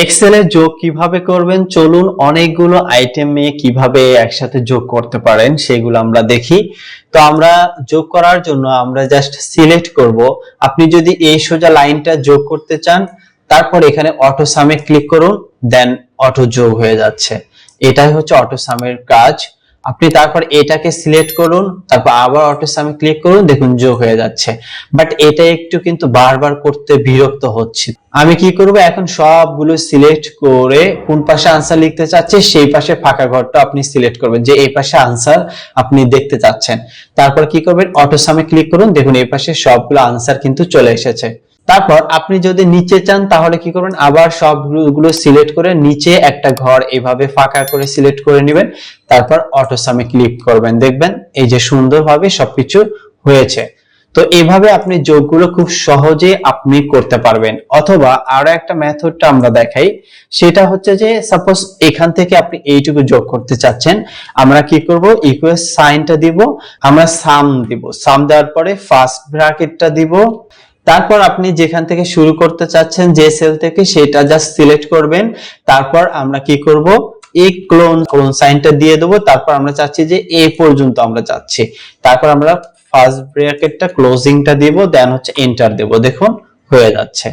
এক্সেলে যোগ কীভাবে করবেন? চলুন অনেকগুলো আইটেম নিয়ে কীভাবে একসাথে যোগ করতে পারেন, সেগুলো আমরা দেখি। তো আমরা যোগ করার জন্য আমরা জাস্ট সিলেক্ট করব। আপনি যদি এই সোজা লাইনটা যোগ করতে চান, তারপর এখানে অটো সামে ক্লিক করুন দেন অটো যোগ হয়ে যাচ্ছে। এটাই হচ্ছে অটো সামের কাজ। আপনি তারপর এটাকে সিলেক্ট করুন, তারপর আবার অটো সামে ক্লিক করুন, দেখুন যোগ হয়ে যাচ্ছে। বাট এটা একটু কিন্তু বারবার করতে বিরক্ত হচ্ছে। আমি কি করব? এখন সবগুলো সিলেক্ট করে কোন পাশে আনসার লিখতে চাচ্ছে, সেই পাশে ফাঁকা ঘরটা আপনি সিলেক্ট করবেন, যে এই পাশে আনসার আপনি দেখতে চাচ্ছেন। তারপর কি করবেন? অটো সামে ক্লিক করুন, দেখুন এই পাশে সবগুলো আনসার কিন্তু চলে এসেছে। তারপর আপনি যদি নিচে চান, তাহলে কি করবেন? আবার সবগুলো সিলেক্ট করে নিচে একটা ঘর এভাবে ফাঁকা করে সিলেক্ট করে নেবেন। তারপর অটো সামে ক্লিক করবেন। দেখবেন এই যে সুন্দরভাবে সবকিছু হয়েছে। তো এইভাবে আপনি যোগগুলো খুব সহজে আপনি করতে পারবেন। অথবা আরও একটা মেথডটা আমরা দেখাই, সেটা হচ্ছে যে সাপোজ এখান থেকে আপনি এইটুকু যোগ করতে চাচ্ছেন, আমরা কি করব? ইকুয়াল সাইনটা দিব, আমরা সাম দিব। সাম দেওয়ার পরে ফার্স্ট ব্র্যাকেটটা দিব। তারপর আপনি যেখান থেকে শুরু করতে চাচ্ছেন, যে সেল থেকে সেটা জাস্ট সিলেক্ট করবেন। তারপর আমরা কি করব? এই ক্লোন ক্লোন সাইনটা দিয়ে দেবো, তারপর আমরা চাচ্ছি যে এ পর্যন্ত আমরা চাচ্ছি তারপর আমরা ফার্স্ট ব্র্যাকেটটা ক্লোজিংটা দিব দেন হচ্ছে এন্টার দেব। দেখুন, হয়ে যাচ্ছে।